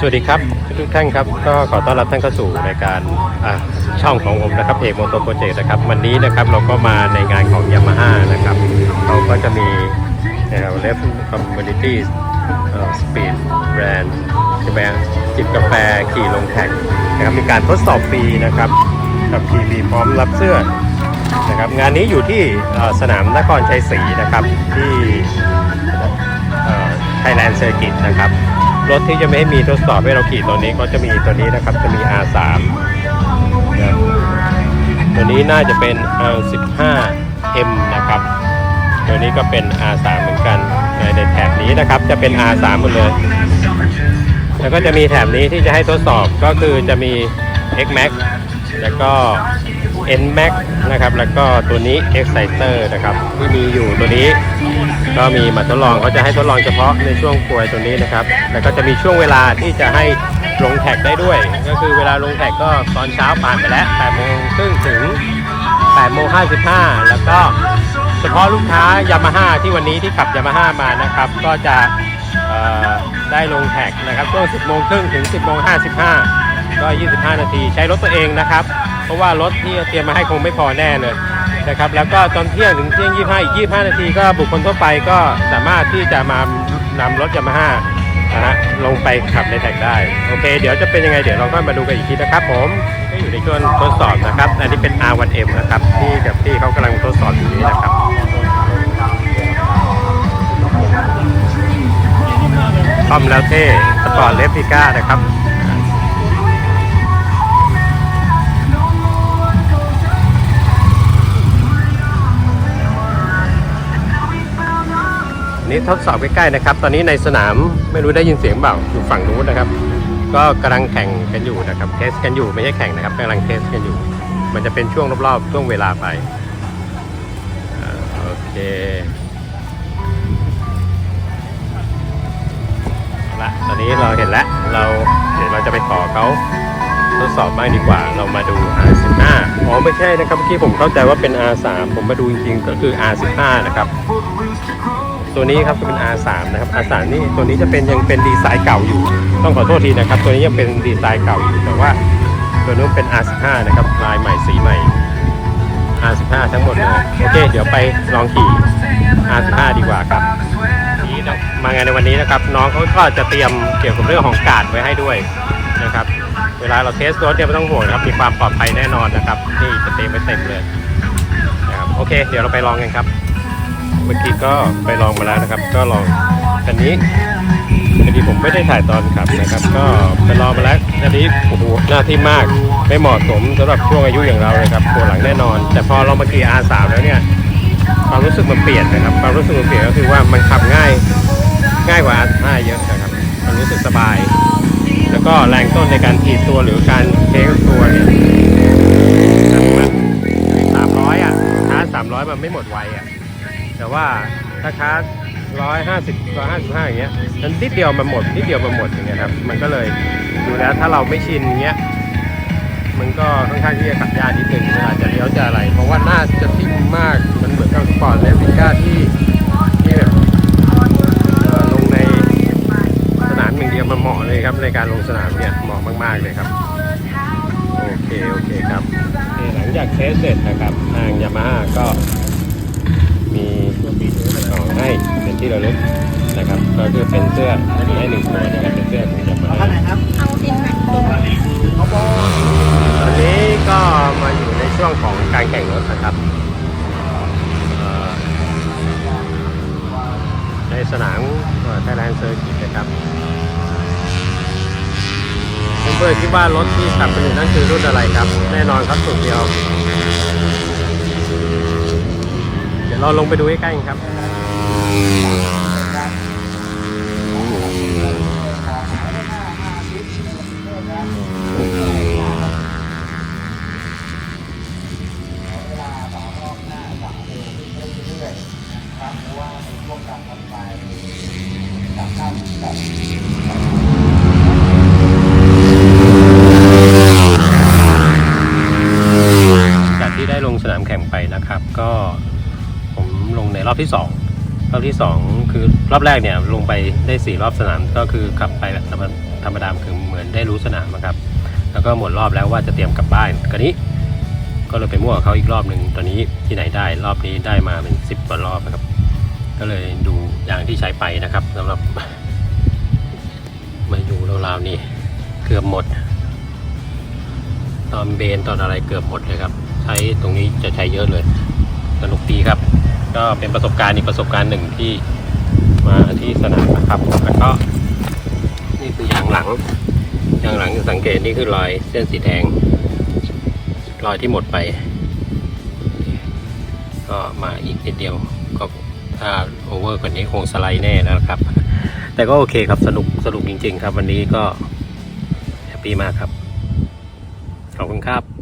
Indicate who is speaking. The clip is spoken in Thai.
Speaker 1: สวัสดีครับทุกท่านครับก็ขอต้อนรับท่านเข้าสู่รายการช่องของผมนะครับเอกโมโตโปรเจกต์นะครับวันนี้นะครับเราก็มาในงานของยามาฮ่านะครับเขาก็จะมีนะครับเลฟคอมมูนิตี้สปีดแบรนด์ใช่ไหมจิบกาแฟขี่ลงแท็กนะครับมีการทดสอบฟรีนะครับกับขี่ฟรีพร้อมรับเสื้อนะครับงานนี้อยู่ที่สนามนครชัยศรีนะครับที่ไทยแลนด์เซอร์กิตนะครับ รถที่จะไม่ให้มีทดสอบให้เราขี่ตัวนี้ก็จะมีตัวนี้นะครับจะมี R3 นะตัวนี้น่าจะเป็น R15M นะครับ ตัวนี้ก็เป็น R3 เหมือนกันในในแถบนี้นะครับจะเป็น R3 หมดเลย แล้วก็จะมีแถบนี้ที่จะให้ทดสอบก็คือจะมี X-Max แล้วก็ N-Max นะครับ แล้วก็ตัวนี้ Exciter นะครับ ที่มีอยู่ตัวนี้ ก็มีมาทดลองเขาจะให้ทดลองเฉพาะในช่วงป่วยตัวนี้นะครับ แล้วก็จะมีช่วงเวลาที่จะให้ลงแท็กได้ด้วย ก็คือเวลาลงแท็กก็ตอนเช้าผ่านไปแล้ว8โมงครึ่งถึง8โมง55 แล้วก็เฉพาะลูกค้ายามาฮ่าที่วันนี้ที่ขับยามาฮ่ามานะครับ ก็จะได้ลงแท็กนะครับช่วง 10 โมงครึ่งถึง 10 โมง 55 ก็ 25 นาที ใช้รถตัวเองนะครับ เพราะว่ารถที่เตรียมมาให้คงไม่พอแน่เลยนะครับแล้วก็ตอนเที่ยงถึงเที่ยง 25 อีก 25 นาทีก็บุคคลทั่วไปก็สามารถที่จะมานำรถยามาฮ่านะฮะลงไปขับในแท็กได้ โอเค เดี๋ยวจะเป็นยังไงเดี๋ยวเราก็มาดูกันอีกทีนะครับ ผมก็อยู่ในช่วงทดสอบนะครับ อันนี้เป็น R1M นะครับ ที่กับที่เขากำลังทดสอบอยู่นี้นะครับคอมแล้วเท่สปอร์ตเลฟิก้านะครับ นี่ทดสอบใกล้ๆนะครับ ตอนนี้ในสนามไม่รู้ได้ยินเสียงเปล่าอยู่ฝั่งนู้นนะครับ ก็กำลังแข่งกันอยู่นะครับเทสกันอยู่ไม่ใช่แข่งนะครับกำลังเทสกันอยู่ มันจะเป็นช่วงรอบๆช่วงเวลาไปอโอเคเอละตอนนี้เราเห็นแล้วเราเดี๋ยวเราจะไปขอเขาทดสอบบ้างดีกว่า เรามาดู R15 อ๋อไม่ใช่นะครับเมื่อกี้ผมเข้าใจว่าเป็น R3 ผมมาดูจริงๆก็คือ R15 นะครับ ตัวนี้ครับจะเป็น R3 นะครับ R3 นี่ตัวนี้จะเป็นยังเป็นดีไซน์เก่าอยู่ ต้องขอโทษทีนะครับ ตัวนี้ยังเป็นดีไซน์เก่าอยู่แต่ว่าตัวนู้นเป็น R15 นะครับลายใหม่สีใหม่ R15 ทั้งหมดเลยโอเค เดี๋ยวไปลองขี่ R15 ดีกว่าครับนี่มางานในวันนี้นะครับ น้องเขาก็จะเตรียมเกี่ยวกับเรื่องของการ์ดไว้ให้ด้วยนะครับ เวลาเราเทสรถเนี่ยไม่ต้องห่วงนะครับมีความปลอดภัยแน่นอนนะครับนี่จะเต็มไปเต็มเลยนะครับโอเค เดี๋ยวเราไปลองกันครับ เมื่อกี้ก็ไปลองมาแล้วนะครับ ก็ลองคันนี้คันนี้ผมไม่ได้ถ่ายตอนขับนะครับ ก็ไปลองมาแล้วคันนี้โอ้โหหน้าที่มากไม่เหมาะสมสำหรับช่วงอายุอย่างเราเลยครับปวดหลังแน่นอน แต่พอเรามาขี่ R3 แล้วเนี่ยความรู้สึกมันเปลี่ยนนะครับความรู้สึกมันเปลี่ยนก็คือว่ามันขับง่ายง่ายกว่า R5 เยอะนะครับมันรู้สึกสบาย แล้วก็แรงต้นในการถีบตัวหรือการเทคตัวเนี่ยสามร้อยอะชาสามร้อยมันไม่หมดไวอะ ว่าถ้าคาร้อยห้าสิบร้อยห้าสิบห้าอย่างเงี้ยนั้นนิดเดียวมันหมดนิดเดียวมันหมดอย่างเงี้ยครับมันก็เลยดูแล้วถ้าเราไม่ชินอย่างเงี้ยมันก็ค่อนข้างที่จะขับยากนิดนึงเวลาจะเลี้ยวจะอะไรเพราะว่าหน้าจะทิ่มมากมันเหมือนกับสปอร์ตเลฟิก้าที่ที่แบบลงในสนามอย่างเดียวมันเหมาะเลยครับในการลงสนามเนี่ยเหมาะมาก ๆเลยครับโอเคโอเคครับหลังจากเทสเสร็จนะครับทางยามาฮ่าก็มี ของให้เป็นที่ระลึกนะครับก็คือเป็นเสื้อให้หนึ่งตัวนะครับเป็นเสื้อของยามาฮ่า
Speaker 2: เอาดินหนักตัว
Speaker 1: ตอนนี้ก็มาอยู่ในช่วงของการแข่งรถนะครับเอ่อในสนามไทยแลนด์เซอร์กิตนะครับเพื่อนๆคิดว่ารถที่ขับไปอยู่นั่นคือรุ่นอะไรครับ แน่นอนครับสุดเดียว เราลงไปดูใกล้ๆกันครับ รอบที่สองรอบที่สองคือรอบแรกเนี่ยลงไปได้สี่รอบสนามก็คือขับไปแบบธรรมดาคือเหมือนได้รู้สนามอะครับ แล้วก็หมดรอบแล้วว่าจะเตรียมกลับบ้านกรนี้ก็เลยไปมั่วเขาอีกรอบหนึ่งตอนนี้ที่ไหนได้รอบนี้ได้มาเป็นสิบกว่ารอบนะครับ ก็เลยดูอย่างที่ใช้ไปนะครับสำหรับ มาอยู่ราวๆนี้เกือบหมด ตอนเบนตอนอะไรเกือบหมดเลยครับ ใช้ตรงนี้จะใช้เยอะเลยสนุกดีครับ ก็เป็นประสบการณ์อีกประสบการณ์หนึ่งที่มาที่สนามนะครับแล้วก็นี่คืออย่างหลัง อย่างหลังจะสังเกตนี่คือรอยเส้นสีแดง รอยที่หมดไป ก็มาอีกนิดเดียวก็ถ้าโอเวอร์กว่านี้คงสไลด์แน่แล้วครับ แต่ก็โอเคครับสนุกสนุกจริง ๆ ครับ วันนี้ก็แฮปปี้มากครับ ขอบคุณครับ